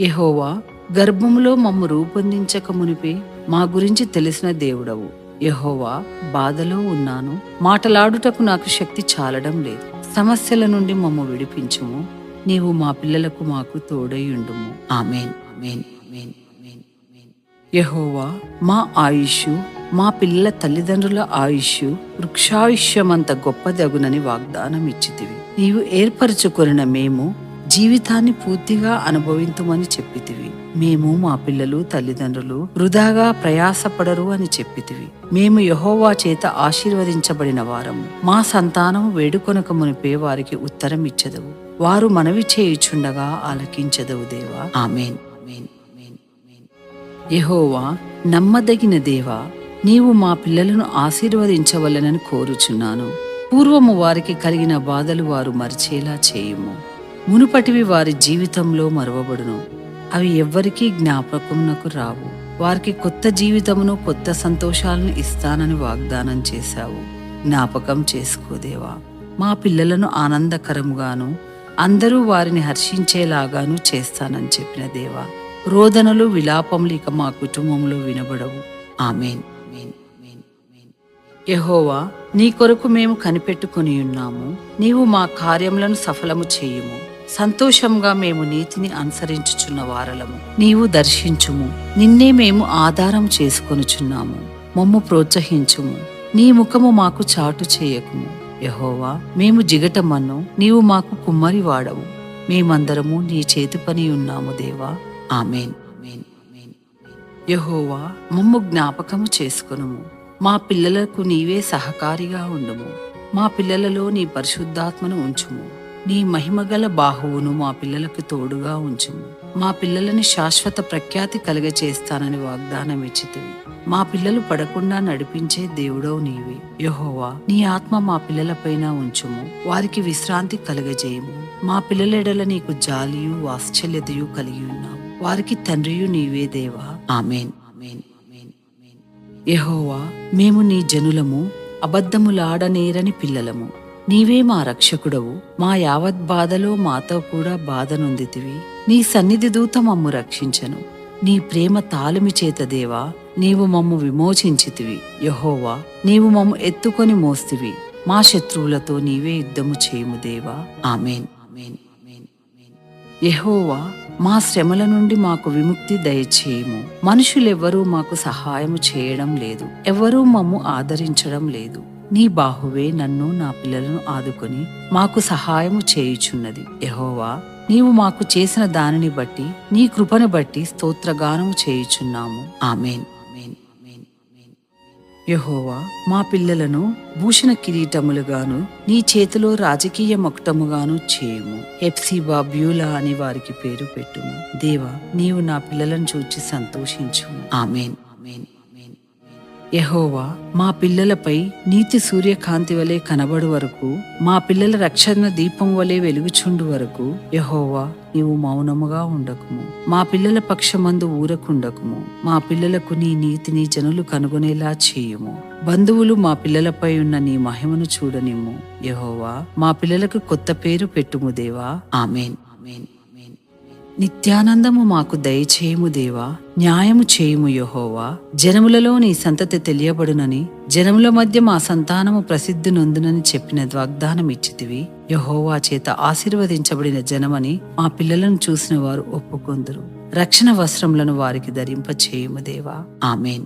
యహోవా గర్భములో మమ్ము రూపొందించక మునిపే మా గురించి తెలిసిన దేవుడవు. యహోవా బాధలో ఉన్నాను. మాటలాడుటకు నాకు శక్తి చాలడం లేదు. సమస్యల నుండి మమ్ము విడిపించుము. నీవు మా పిల్లలకు మాకు తోడైయుండుము ఆమెన్. ఆమెన్. ఆమెన్. మా ఆయుష్ మా పిల్లల తల్లిదండ్రుల ఆయుష్ వృక్షాయుష్యమంత గొప్పదగునని వాగ్దానం ఇచ్చితివి నీవు ఏర్పరచుకొనిన మేము జీవితాన్ని పూర్తిగా అనుభవింతుమని చెప్పితివి. మేము మా పిల్లలు తల్లిదండ్రులు వృధాగా ప్రయాసపడరు అని చెప్పితివి. మేము యహోవా చేత ఆశీర్వదించబడిన వారము. మా సంతానము వేడుకొనక మునిపే వారికి ఉత్తరం ఇచ్చదవు. వారు మనవి చేయుచుండగా ఆలకించదవు దేవా. ఆమెన్. యహోవా నమ్మదగిన దేవా నీవు మా పిల్లలను ఆశీర్వదించవలనని కోరుచున్నాను. పూర్వము వారికి కలిగిన బాధలు వారు మరిచేలా చేయుము. మునుపటివి వారి జీవితంలో మరవబడును. అవి ఎవ్వరికీ జ్ఞాపకమునకు రావు. వారికి కొత్త జీవితమును కొత్త సంతోషాలను ఇస్తానని వాగ్దానం చేశావు. జ్ఞాపకం చేసుకోదేవా మా పిల్లలను ఆనందకరముగాను అందరూ వారిని హర్షించేలాగాను చేస్తానని చెప్పిన దేవా. రోదనలు విలాపములు ఇక మా కుటుంబంలో వినబడవు. ఆమెన్. యహోవా నీ కొరకు మేము కనిపెట్టుకొని ఉన్నాము. నీవు మా కార్యములను సఫలము చేయుము. సంతోషంగా మేము నీతిని అనుసరించుచున్న వారలము. నీవు దర్శించుము. నిన్నే మేము ఆధారం చేసుకొనుచున్నాము. మమ్ము ప్రోత్సహించుము. నీ ముఖము మాకు చాటు చేయకుము. యహోవా మేము జిగటమన్ను నీవు మాకు కుమ్మరి వాడవు. మేమందరము నీ చేతి పని ఉన్నాము దేవా. ఆమెన్. యహోవా మమ్ము జ్ఞాపకము చేసుకొనుము. మా పిల్లలకు నీవే సహకారిగా ఉండుము. మా పిల్లలలో నీ పరిశుద్ధాత్మను ఉంచుము. నీ మహిమగల బాహువును మా పిల్లలకు తోడుగా ఉంచుము. మా పిల్లలని శాశ్వత ప్రఖ్యాతి కలుగచేస్తానని వాగ్దానం ఇచ్చితివి మా పిల్లలు పడకుండా నడిపించే దేవుడవు నీవే. యహోవా నీ ఆత్మ మా పిల్లలపైన ఉంచుము. వారికి విశ్రాంతి కలుగజేయము. మా పిల్లలెడల నీకు జాలియు వాత్సల్యతయు కలిగి ఉన్నావు వారికి తండ్రియు నీవే దేవా. ఆమెన్. యహోవా మేము నీ జనులము అబద్ధములాడనేరని పిల్లలము. నీవే మా రక్షకుడవు. మా యావత్ బాధలో మాతో కూడా బాధనొందితివి నీ సన్నిధి దూత మమ్ము రక్షించను. నీ ప్రేమ తాలుమి చేత దేవా నీవు మమ్ము విమోచించితివి. యహోవా నీవు మమ్ము ఎత్తుకొని మోస్తివి. మా శత్రువులతో నీవే యుద్ధము చేయుము దేవా. ఆమెన్. యహోవా మా శ్రమల నుండి మాకు విముక్తి దయచేయము. మనుషులెవ్వరూ మాకు సహాయము చేయడం లేదు. ఎవ్వరూ మమ్ము ఆదరించడం లేదు. నీ బాహువే నన్ను నా పిల్లలను ఆదుకొని మాకు సహాయము చేయుచున్నది. యహోవా నీవు మాకు చేసిన దానిని బట్టి నీ కృపను బట్టి స్తోత్రగానము చేయుచున్నాము. ఆమెన్. యహోవా మా పిల్లలను భూషణ కిరీటములుగాను నీ చేతిలో రాజకీయ మొక్టముగాను చేయుము. హెప్సిబా బ్యూలా అని వారికి పేరు పెట్టుము. దేవా నీవు నా పిల్లలను చూచి సంతోషించుము. Amen amen amen. యహోవా మా పిల్లలపై నీతి సూర్యకాంతి వలె కనబడు వరకు మా పిల్లల రక్షణ దీపం వలె వెలుగుచుండు వరకు యహోవా నీవు మౌనముగా ఉండకుము. మా పిల్లల పక్షమందు ఊరకుండకుము. మా పిల్లలకు నీ నీతిని జనులు కనుగొనేలా చేయుము. బంధువులు మా పిల్లలపై ఉన్న నీ మహిమను చూడనిమ్ము. యహోవా మా పిల్లలకు కొత్త పేరు పెట్టుము దేవా. ఆమెన్. ఆమెన్. నిత్యానందము మాకు దయచేయము దేవా న్యాయము చేయుము యహోవా. జనములలో నీ సంతతి తెలియబడునని జనముల మధ్య మా సంతానము ప్రసిద్ధి నొందునని చెప్పిన వాగ్దానం ఇచ్చితివి యహోవా చేత ఆశీర్వదించబడిన జనమని మా పిల్లలను చూసిన వారు ఒప్పుకొందురు. రక్షణ వస్త్రములను వారికి ధరింప చేయుము దేవా. ఆమెన్.